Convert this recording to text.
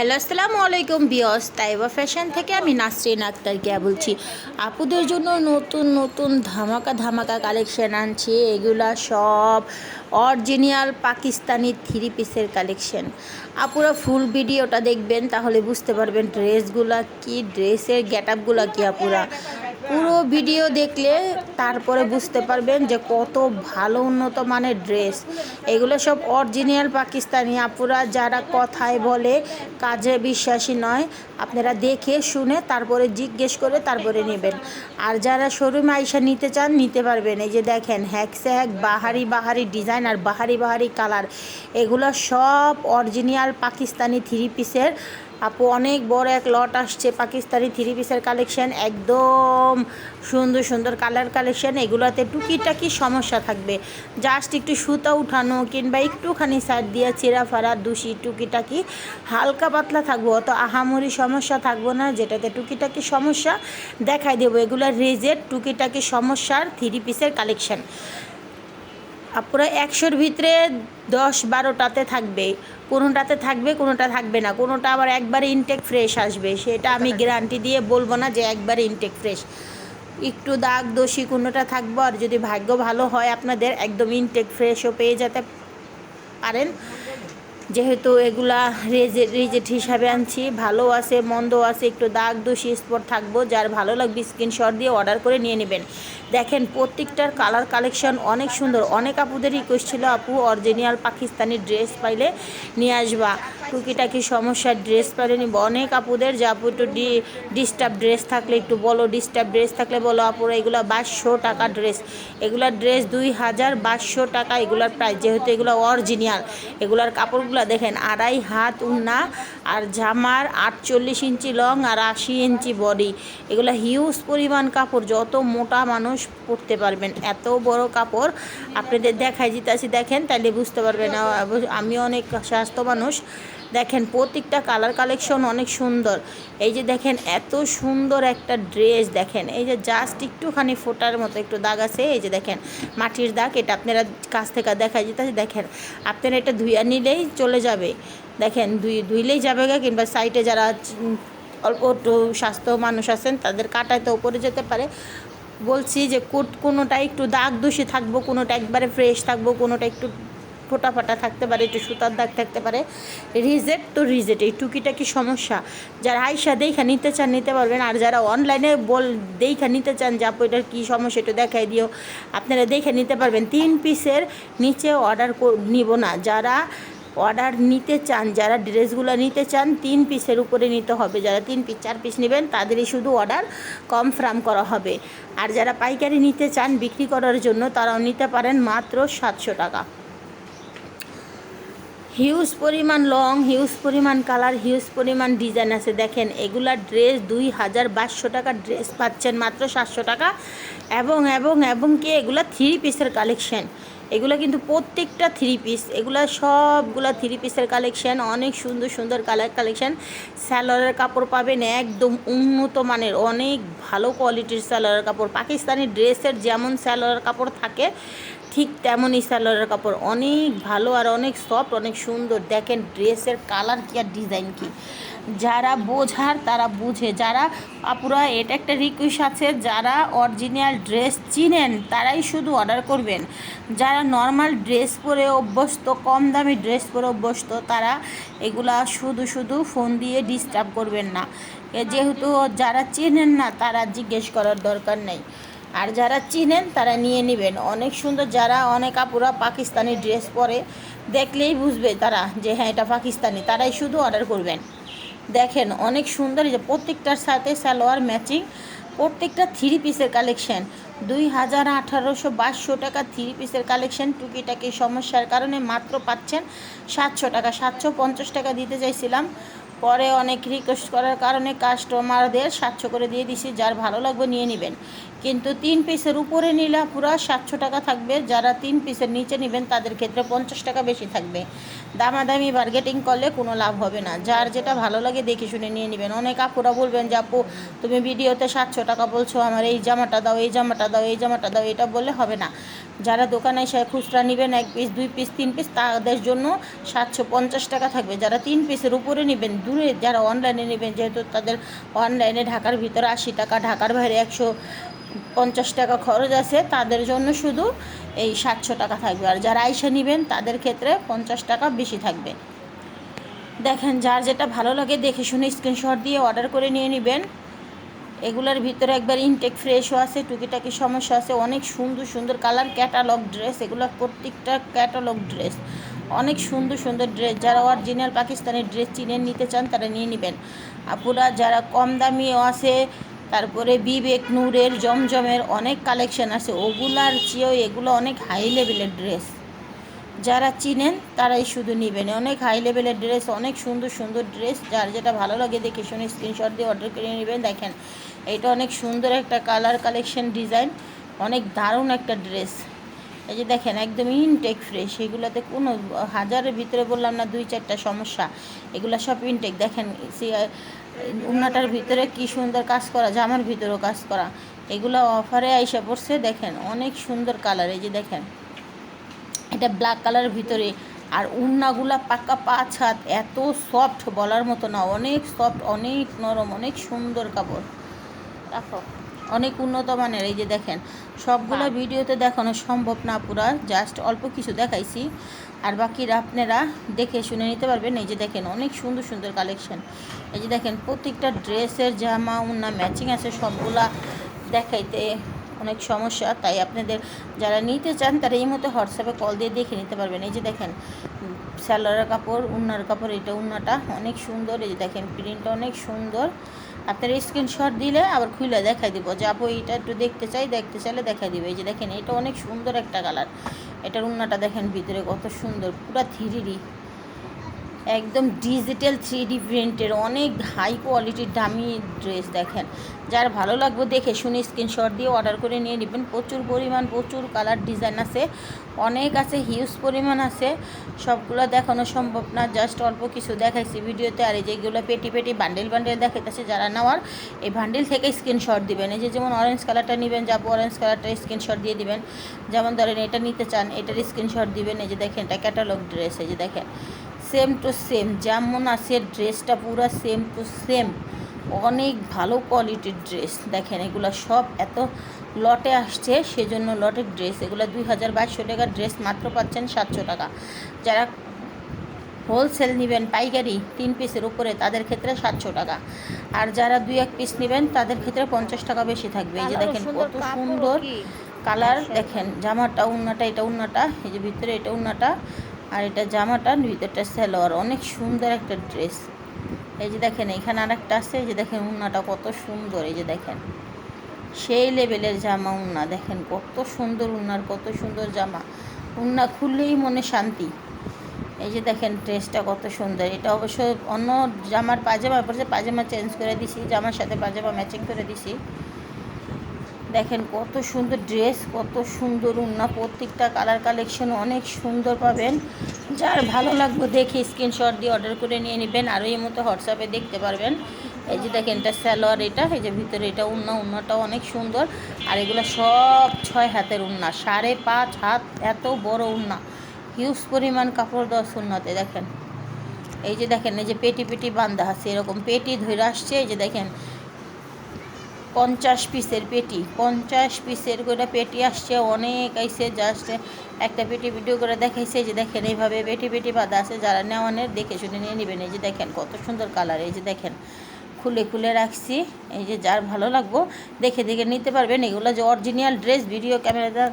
Hello, আসসালামু আলাইকুম বিয়স তাইবা ফ্যাশন থেকে আমি নাসরিন আক্তার গিয়া বলছি, আপুদের জন্য নতুন নতুন ধামাকা ধামাকা কালেকশন আনছি। এগুলা সব অরিজিনাল পাকিস্তানি থ্রি পিসের কালেকশন। আপুরা ফুল ভিডিওটা দেখবেন, তাহলে বুঝতে পারবেন ড্রেসগুলা কি ড্রেসের গেট আপগুলা কি আপুরা। পুরো ভিডিও দেখলে তারপরে বুঝতে পারবেন যে কত ভালো উন্নত মানের ড্রেস। এগুলো সব অরিজিনাল পাকিস্তানি আপুরা, যারা কথায় বলে, কাজে বিশ্বাসী নয়। আপনারা দেখে, শুনে, তারপরে জিজ্ঞেস করে, তারপরে নেবেন। আর যারা শোরুমে আইসা নিতে চান, নিতে পারবেন। এই যে দেখেন হ্যাকসে হ্যাক বাহারি বাহারি ডিজাইন আর বাহারি বাহারি কালার। এগুলো সব অরিজিনাল পাকিস্তানি থ্রি পিসের আপু, অনেক বড় এক লট আসছে। পাকিস্তানি থ্রি পিসের কালেকশন একদম সুন্দর সুন্দর কালার কালেকশন এগুলোতে টুকিটাকি সমস্যা থাকবে। জাস্ট একটু সুতা উঠানো কিংবা একটুখানি সাইড দিয়ে চিরা ফাড়া, দুষি টুকিটাকি, হালকা পাতলা থাকব, অত আহামরি সমস্যা থাকব না। যেটাতে টুকিটাকি সমস্যা দেখাই দেবো। এগুলো রেজের টুকিটাকি সমস্যার থ্রি পিসের কালেকশন আপনারা একশোর ভিতরে দশ বারোটাতে থাকবে। কোনোটাতে থাকবে কোনোটা থাকবে না। কোনোটা আবার একবারে ইনটেক ফ্রেশ আসবে। সেটা আমি গ্যারান্টি দিয়ে বলব না যে একবারে ইনটেক ফ্রেশ একটু দাগ দোষী কোনোটা থাকব আর যদি ভাগ্য ভালো হয় আপনাদের একদম ইনটেক ফ্রেশও পেয়ে যেতে পারেন। যেহেতু এগুলা রেজেট রেজেট হিসাবে আনছি, ভালো আছে, মন্দ আছে, একটু দাগ দোষী স্পট থাকব, যার ভালো লাগবে স্ক্রিনশট দিয়ে অর্ডার করে নিয়ে নেবেন। দেখেন, প্রত্যেকটার কালার কালেকশন অনেক সুন্দর। অনেক আপুদের রিকোয়েস্ট ছিল, আপু অরিজিনাল পাকিস্তানি ড্রেস পাইলে নিয়ে আসবা। টুকিটাকি সমস্যার ড্রেস নিব। অনেক আপুদের যে আপু একটু ডি ডিস্টার্ব ড্রেস থাকলে একটু বলো, ডিস্টার্ব ড্রেস থাকলে বলো, আপুরা এগুলো বাইশশো টাকা ড্রেস। এগুলার ড্রেস দুই হাজার বাইশশো টাকা এগুলার প্রাইস যেহেতু এগুলো অরিজিনাল এগুলার কাপড়গুলো দেখেন, আড়াই হাত উন্না আর জামার আটচল্লিশ ইঞ্চি লং আর আশি ইঞ্চি বডি। এগুলো হিউজ পরিমাণ কাপড়, যত মোটা মানুষ পরতে পারবেন। এত বড় কাপড় আপনাদের দেখাই যেতেছি দেখেন তাহলে বুঝতে পারবেন। আমি অনেক স্বাস্থ্য মানুষ। দেখেন প্রত্যেকটা কালার কালেকশন অনেক সুন্দর। এই যে দেখেন এত সুন্দর একটা ড্রেস দেখেন, এই যে জাস্ট একটুখানি ফোটার মতো একটু দাগ আছে, এই যে দেখেন মাটির দাগ, এটা আপনারা কাছ থেকে দেখাই যেতেছে দেখেন আপনারা এটা ধুইয়া নিলেই চলে যাবে। দেখেন ধুই, ধুইলেই যাবে গা, কিংবা সাইডে যারা অল্প একটু স্বাস্থ্য মানুষ আছেন, তাদের কাটায় তো উপরে যেতে পারে। বলছি যে কোট কোনোটা একটু দাগ দোষী থাকব, কোনোটা একবারে ফ্রেশ থাকব, কোনোটা একটু ফোটা ফাটা থাকতে পারে, একটু সুতার দাগ থাকতে পারে রিজেট তো রিজেট এই টুকিটাকি সমস্যা? যারা আইসা দেখা নিতে চান নিতে পারবেন, আর যারা অনলাইনে বল দেখা নিতে চান যে, আপু এটার কী সমস্যা, একটু দেখাই দিও। আপনারা দেখে নিতে পারবেন, তিন পিসের নিচে অর্ডার নিব না। যারা অর্ডার নিতে চান, যারা ড্রেসগুলো নিতে চান, তিন পিসের উপরে নিতে হবে। যারা তিন পিস, চার পিস নেবেন, তাদেরই শুধু অর্ডার কনফার্ম করা হবে। আর যারা পাইকারি নিতে চান, বিক্রি করার জন্য, তারাও নিতে পারেন মাত্র সাতশো টাকা। হিউজ পরিমাণ লং, হিউজ পরিমাণ কালার, হিউজ পরিমাণ ডিজাইন আছে। দেখেন, এগুলা ড্রেস দুই হাজার বাইশশো টাকা ড্রেস পাচ্ছেন মাত্র সাতশো টাকা। এবং এবং এবং কি এগুলা থ্রি পিসের কালেকশন এগুলো কিন্তু প্রত্যেকটা থ্রি পিস এগুলা সবগুলা থ্রি পিসের কালেকশন অনেক সুন্দর সুন্দর কালার কালেকশন স্যালোয়ারের কাপড় পাবেন একদম উন্নত মানের, অনেক ভালো কোয়ালিটির স্যালোয়ারের কাপড়। পাকিস্তানি ড্রেসের যেমন স্যালোয়ারের কাপড় থাকে ঠিক তেমনই স্যালোয়ারের কাপড়। অনেক ভালো আর অনেক সফট অনেক সুন্দর। দেখেন ড্রেসের কালার কি আর ডিজাইন কি। যারা বোঝার তারা বুঝে। যারা, আপুরা, এটা একটা রিকোয়েস্ট আছে, যারা অরিজিনাল ড্রেস চিনেন, তারাই শুধু অর্ডার করবেন। যারা নর্মাল ড্রেস পরে অভ্যস্ত, কম দামি ড্রেস পরে অভ্যস্ত, তারা এগুলা শুধু শুধু ফোন দিয়ে ডিস্টার্ব করবেন না। যেহেতু যারা চেনেন না, তারা জিজ্ঞেস করার দরকার নেই। আর যারা চিনেন, তারা নিয়ে নেবেন। অনেক সুন্দর যারা, অনেক আপুরা পাকিস্তানি ড্রেস পরে, দেখলেই বুঝবে তারা যে হ্যাঁ এটা পাকিস্তানি। তারাই শুধু অর্ডার করবেন। দেখেন, অনেক সুন্দর যে প্রত্যেকটার সাথে সালোয়ার ম্যাচিং প্রত্যেকটা থ্রি পিসের কালেকশন দুই হাজার আঠারোশো বাইশশো টাকা থ্রি পিসের কালেকশন টুকিটাকি সমস্যার কারণে মাত্র পাচ্ছেন সাতশো টাকা, সাতশো পঞ্চাশ টাকা দিতে চাইছিলাম। পরে অনেক রিকোয়েস্ট করার কারণে কাস্টমারদের সাতশো করে দিয়ে দিছি, যার ভালো লাগবে নিয়ে নেবেন। কিন্তু তিন পিসের উপরে নিলে পুরো সাতশো টাকা থাকবে। যারা তিন পিসের নিচে নেবেন, তাদের ক্ষেত্রে পঞ্চাশ টাকা বেশি থাকবে। দামাদামি বার্গেটিং করলে কোনো লাভ হবে না। যার যেটা ভালো লাগে দেখে শুনে নিয়ে নেবেন। অনেক আপুরা বলবেন যে, আপু, তুমি ভিডিওতে সাতশো টাকা বলছো, আমার এই জামাটা দাও, এই জামাটা দাও, এই জামাটা দাও। এটা বললে হবে না। যারা দোকানে এসে খুচরা নেবেন, এক পিস, দুই পিস, তিন পিস, তাদের জন্য সাতশো পঞ্চাশ টাকা থাকবে। যারা তিন পিসের উপরে নেবেন, দূরে যারা অনলাইনে নেবেন, যেহেতু তাদের অনলাইনে ঢাকার ভিতরে আশি টাকা, ঢাকার বাইরে একশো পঞ্চাশ টাকা খরচ আছে, তাদের জন্য শুধু এই সাতশো টাকা থাকবে। আর যারা আইসা নেবেন, তাদের ক্ষেত্রে পঞ্চাশ টাকা বেশি থাকবে। দেখেন, যার যেটা ভালো লাগে দেখে শুনে স্ক্রিনশট দিয়ে অর্ডার করে নিয়ে নেবেন। এগুলোর ভিতরে একবার ইনটেক ফ্রেশও আছে, টুকিটাকি সমস্যা আছে। অনেক সুন্দর সুন্দর কালার ক্যাটালগ ড্রেস এগুলো প্রত্যেকটা ক্যাটালগ ড্রেস অনেক সুন্দর সুন্দর ড্রেস যারা অরিজিনাল পাকিস্তানের ড্রেস চিনে নিতে চান, তারা নিয়ে নেবেন। আপুরা যারা কম দামিও আছে তারপরে বিবেক নূরের, জমজমের অনেক কালেকশন আছে। ওগুলার চেয়েও এগুলো অনেক হাই লেভেলের ড্রেস যারা চিনেন, তারাই শুধু নেবেন। অনেক হাই লেভেলের ড্রেস অনেক সুন্দর সুন্দর ড্রেস যার যেটা ভালো লাগে দেখে শুনে স্ক্রিনশট দিয়ে অর্ডার করে নেবেন। দেখেন, এটা অনেক সুন্দর একটা কালার কালেকশন ডিজাইন অনেক দারুণ একটা ড্রেস এই যে দেখেন, একদম ইনটেক ফ্রেশ এগুলোতে কোনো হাজারের ভিতরে বললাম না, দুই চারটা সমস্যা। এগুলো সব ইনটেক দেখেন উন্নাটার ভিতরে কি সুন্দর কাজ করা জামার ভিতরেও কাজ করা এগুলো অফারে আইসা পড়ছে দেখেন অনেক সুন্দর কালার এই যে দেখেন। এটা ব্ল্যাক কালারের ভিতরে আর উন্নাগুলা পাকা পাঁচ হাত এত সফট বলার মতো না অনেক সফট অনেক নরম অনেক সুন্দর কাপড়। দেখো অনেক উন্নত মানের এই যে দেখেন। সবগুলো ভিডিওতে দেখানো সম্ভব না পুরা জাস্ট অল্প কিছু দেখাইছি। আর বাকিরা আপনারা দেখে শুনে নিতে পারবেন। এই যে দেখেন, অনেক সুন্দর সুন্দর কালেকশন এই যে দেখেন, প্রত্যেকটা ড্রেসের জামা, উন্না ম্যাচিং আছে, সবগুলা দেখাইতে অনেক সমস্যা। তাই আপনাদের যারা নিতে চান, তারা এই মতো হোয়াটসঅ্যাপে কল দিয়ে দেখে নিতে পারবেন। এই যে দেখেন স্যালোয়ারের কাপড়, উন্নার কাপড়, এটা উন্নাটা অনেক সুন্দর। এই যে দেখেন প্রিন্টটা অনেক সুন্দর। আপনার স্ক্রিনশট দিলে আবার খুলে দেখাই দিব। যে, আপু, এইটা একটু দেখতে চাই, দেখতে চাইলে দেখাই দিবে। এই যে দেখেন, এটা অনেক সুন্দর একটা কালার এটার উন্নাটা দেখেন ভিতরে কত সুন্দর পুরা থ্রি একদম ডিজিটাল থ্রি ডি প্রিন্টের অনেক হাই কোয়ালিটির দামি ড্রেস দেখেন। যার ভালো লাগবে দেখে শুনে স্ক্রিনশট দিয়ে অর্ডার করে নিয়ে নেবেন। প্রচুর পরিমাণ, প্রচুর কালার ডিজাইন আছে। অনেক আছে হিউজ পরিমাণ আছে। সবগুলো দেখানো সম্ভব না জাস্ট অল্প কিছু দেখাইছি ভিডিওতে। আর এই যেগুলো পেটি পেটি বান্ডেল বান্ডেল দেখাইতেছে যারা নেওয়ার, এই বান্ডেল থেকে স্ক্রিনশট দিবেন। এই যে যেমন অরেঞ্জ কালারটা নেবেন যাব অরেঞ্জ কালারটা স্ক্রিনশট দিয়ে দিবেন। যেমন ধরেন এটা নিতে চান, এটার স্ক্রিনশট দিবেন। এই যে দেখেন, এটা ক্যাটালগ ড্রেস এই যে দেখেন। সেম টু সেম যেমন আছে ড্রেসটা পুরো সেম টু সেম অনেক ভালো কোয়ালিটির ড্রেস দেখেন এগুলো সব এত লটে আসছে সেজন্য লটের ড্রেস এগুলো দুই হাজার বাইশশো টাকার ড্রেস মাত্র পাচ্ছেন সাতশো টাকা। যারা হোলসেল নেবেন পাইকারি তিন পিসের উপরে তাদের ক্ষেত্রে সাতশো টাকা। আর যারা দুই এক পিস নেবেন তাদের ক্ষেত্রে পঞ্চাশ টাকা বেশি থাকবে। এই যে দেখেন কত সুন্দর কালার দেখেন জামাটা উন্নাটা এটা উন্নাটা এই যে ভিতরে এটা উন্নাটা আর এটা জামাটা ভিতরটা সেলোয়ার। অনেক সুন্দর একটা ড্রেস। এই যে দেখেন, এখানে আর একটা আছে। এই যে দেখেন, উন্নাটা কত সুন্দর। এই যে দেখেন, সেই লেভেলের জামা উন্না। দেখেন, কত সুন্দর উন্নার, কত সুন্দর জামা। উন্না খুললেই মনে শান্তি। এই যে দেখেন, ড্রেসটা কত সুন্দর। এটা অবশ্য অন্য জামার পাজামা পড়ছে পাজামা চেঞ্জ করে দিছি, জামার সাথে পাজামা ম্যাচিং করে দিছি। দেখেন কত সুন্দর ড্রেস কত সুন্দর উন্না প্রত্যেকটা কালার কালেকশন অনেক সুন্দর পাবেন। যার ভালো লাগবে দেখে স্ক্রিনশট দিয়ে অর্ডার করে নিয়ে নেবেন আরও এই মতো হোয়াটসঅ্যাপে দেখতে পারবেন। এই যে দেখেন এটা স্যালোয়ার এটা, এই যে ভিতরে এটা উন্না উন্নাটাও অনেক সুন্দর। আর এগুলো সব ছয় হাতের উন্না সাড়ে পাঁচ হাত এত বড় উন্না হিউজ পরিমাণ কাপড় দেওয়া সুন্নাতে দেখেন। এই যে দেখেন, এই যে পেটি পেটি বান্ধা আছে, এরকম পেটি ধরে আসছে, এই যে দেখেন। পঞ্চাশ পিসের পেটি, পঞ্চাশ পিসের করে পেটি আসছে, অনেক আইসে জাস্ট একটা পেটি ভিডিও করে দেখাইছে যে দেখেন, এইভাবে পেটি পেটি বাঁধা আছে, যারা নেওয়া নেওয়ানের দেখে শুনে নিয়ে নেবেন। এই যে দেখেন, কত সুন্দর কালার এই যে দেখেন, খুলে খুলে রাখছি, এই যে যার ভালো লাগবো, দেখে দেখে নিতে পারবেন। এগুলো যে অরিজিনাল ড্রেস ভিডিও ক্যামেরা